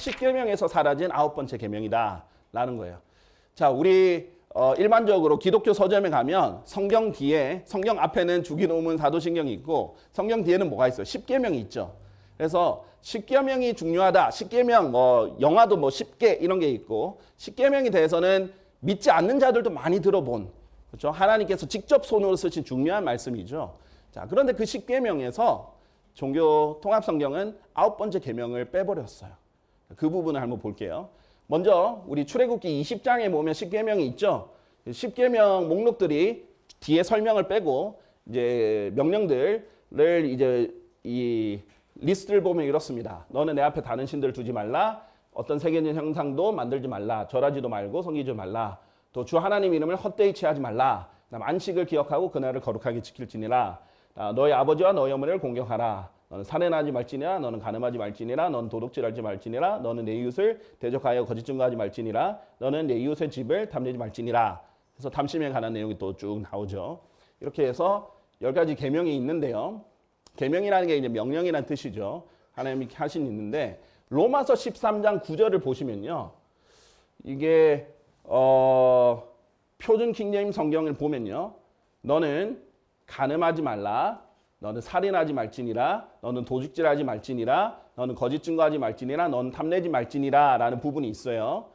십계명에서 사라진 아홉 번째 계명이다라는 거예요. 자, 우리 어, 일반적으로 기독교 서점에 가면 성경 뒤에 성경 앞에는 주기도문 사도신경이 있고 성경 뒤에는 뭐가 있어요? 십계명이 있죠. 그래서 십계명이 중요하다. 십계명 뭐 영화도 뭐 십계 이런 게 있고 십계명에 대해서는 믿지 않는 자들도 많이 들어본 그렇죠? 하나님께서 직접 손으로 쓰신 중요한 말씀이죠. 자, 그런데 그 십계명에서 종교 통합 성경은 아홉 번째 계명을 빼버렸어요. 그 부분을 한번 볼게요. 먼저 우리 출애굽기 20장에 보면 십계명이 있죠. 십계명 목록들이 뒤에 설명을 빼고 이제 명령들을 이제 이 리스트를 보면 이렇습니다. 너는 내 앞에 다른 신들 두지 말라. 어떤 세계적 형상도 만들지 말라. 절하지도 말고 섬기지 말라. 또 주 하나님 이름을 헛되이 취하지 말라. 안식을 기억하고 그날을 거룩하게 지킬지니라. 아, 너희 아버지와 너희 어머니를 공경하라. 너는 살인하지 말지니라. 너는 간음하지 말지니라. 너는 도둑질하지 말지니라. 너는 내 이웃을 대적하여 거짓 증거하지 말지니라. 너는 내 이웃의 집을 탐내지 말지니라. 그래서 탐심에 관한 내용이 또 쭉 나오죠. 이렇게 해서 열 가지 계명이 있는데요. 계명이라는 게 이제 명령이라는 뜻이죠. 하나님이 하신 있는데 로마서 13장 9절을 보시면요. 이게 어, 표준 킹제임 성경을 보면요. 너는 간음하지 말라. 너는 살인하지 말지니라. 너는 도둑질하지 말지니라. 너는 거짓 증거하지 말지니라. 너는 탐내지 말지니라 라는 부분이 있어요.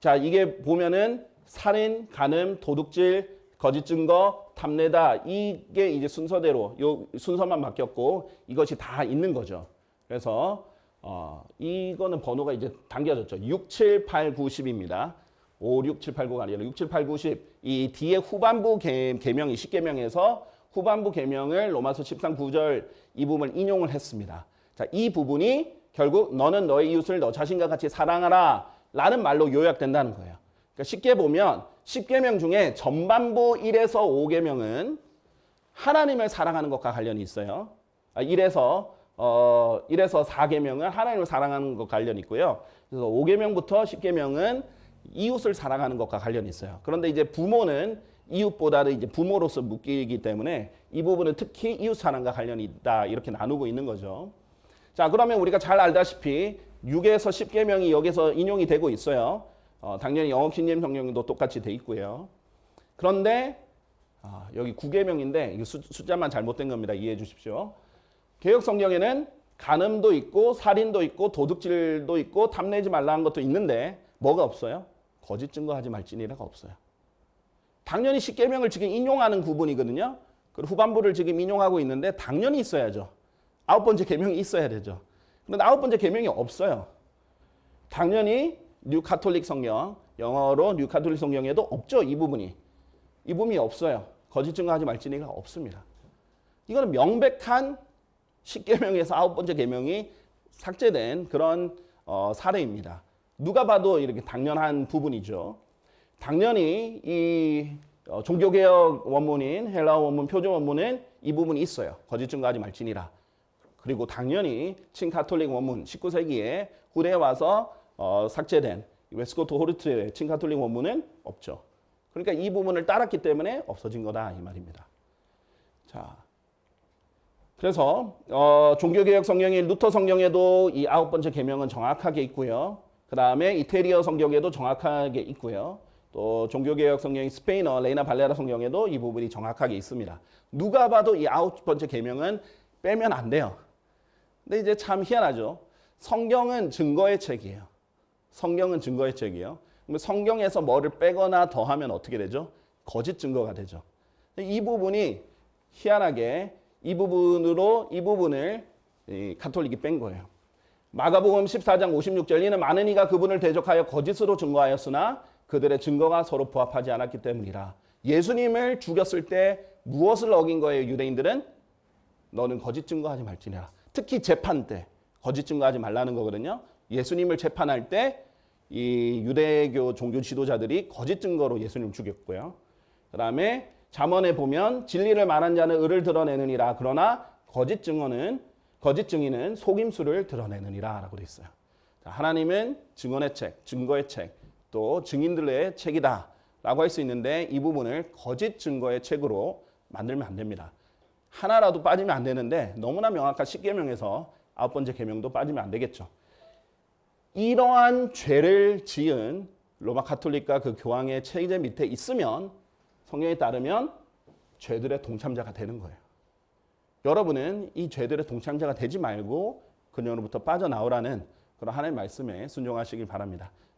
자, 이게 보면은 살인, 간음, 도둑질, 거짓 증거, 탐내다 이게 이제 순서대로 요 순서만 바뀌었고 이것이 다 있는 거죠. 그래서 어, 이거는 번호가 이제 당겨졌죠. 6, 7, 8, 9, 10입니다. 5, 6, 7, 8, 9가 아니라 6, 7, 8, 9, 10. 이 뒤에 후반부 개, 개명이 10개명에서 후반부 개명을 로마서 13, 9절 이 부분을 인용을 했습니다. 자, 이 부분이 결국 너는 너의 이웃을 너 자신과 같이 사랑하라 라는 말로 요약된다는 거예요. 그러니까 쉽게 보면 10계명 중에 전반부 1에서 5계명은 하나님을 사랑하는 것과 관련이 있어요. 아, 1에서 어 1에서 4계명은 하나님을 사랑하는 것과 관련이 있고요. 그래서 5계명부터 10계명은 이웃을 사랑하는 것과 관련이 있어요. 그런데 이제 부모는 이웃보다는 이제 부모로서 묶이기 때문에 이 부분은 특히 이웃 사랑과 관련이 있다 이렇게 나누고 있는 거죠. 자, 그러면 우리가 잘 알다시피 6에서 10계명이 여기서 인용이 되고 있어요. 어, 당연히 킹제임 성경도 똑같이 돼 있고요. 그런데 아, 여기 9계명인데 이거 수, 숫자만 잘못된 겁니다. 이해해 주십시오. 개혁 성경에는 간음도 있고 살인도 있고 도둑질도 있고 탐내지 말라는 것도 있는데 뭐가 없어요? 거짓 증거하지 말지니라가 없어요. 당연히 10계명을 지금 인용하는 구분이거든요. 그리고 후반부를 지금 인용하고 있는데 당연히 있어야죠. 아홉 번째 계명이 있어야 되죠. 그런데 아홉 번째 계명이 없어요. 당연히 뉴 카톨릭 성경, 영어로 뉴 카톨릭 성경에도 없죠. 이 부분이. 이 부분이 없어요. 거짓 증거하지 말지니가 없습니다. 이거는 명백한 10계명에서 아홉 번째 계명이 삭제된 그런 어, 사례입니다. 누가 봐도 이렇게 당연한 부분이죠. 당연히 이 어, 종교개혁 원문인 헬라어 원문 표준 원문은 이 부분이 있어요. 거짓 증거하지 말지니라. 그리고 당연히 친카톨릭 원문 19세기에 후대에 와서 어, 삭제된 웨스코트 호르트의 친카톨릭 원문은 없죠. 그러니까 이 부분을 따랐기 때문에 없어진 거다 이 말입니다. 자, 그래서 어, 종교개혁 성경인 루터 성경에도 이 아홉 번째 계명은 정확하게 있고요. 그 다음에 이태리어 성경에도 정확하게 있고요. 또 종교개혁 성경인 스페인어 레이나 발레라 성경에도 이 부분이 정확하게 있습니다. 누가 봐도 이 아홉 번째 계명은 빼면 안 돼요. 근데 이제 참 희한하죠. 성경은 증거의 책이에요. 성경은 증거의 책이에요. 그러면 성경에서 뭐를 빼거나 더하면 어떻게 되죠? 거짓 증거가 되죠. 이 부분이 희한하게 이 부분으로 이 부분을 이 카톨릭이 뺀 거예요. 마가복음 14장 56절 이는 많은 이가 그분을 대적하여 거짓으로 증거하였으나 그들의 증거가 서로 부합하지 않았기 때문이라. 예수님을 죽였을 때 무엇을 어긴 거예요, 유대인들은? 너는 거짓 증거하지 말지니라. 특히 재판 때 거짓 증거하지 말라는 거거든요. 예수님을 재판할 때 이 유대교 종교 지도자들이 거짓 증거로 예수님을 죽였고요. 그다음에 잠언에 보면 진리를 말한 자는 의를 드러내느니라. 그러나 거짓 증언은 거짓 증인은 속임수를 드러내느니라라고 돼 있어요. 자, 하나님은 증언의 책, 증거의 책, 또 증인들의 책이다라고 할 수 있는데 이 부분을 거짓 증거의 책으로 만들면 안 됩니다. 하나라도 빠지면 안 되는데 너무나 명확한 십계명에서 아홉 번째 계명도 빠지면 안 되겠죠. 이러한 죄를 지은 로마 카톨릭과 그 교황의 체제 밑에 있으면 성경에 따르면 죄들의 동참자가 되는 거예요. 여러분은 이 죄들의 동참자가 되지 말고 그녀로부터 빠져나오라는 그런 하나님의 말씀에 순종하시길 바랍니다.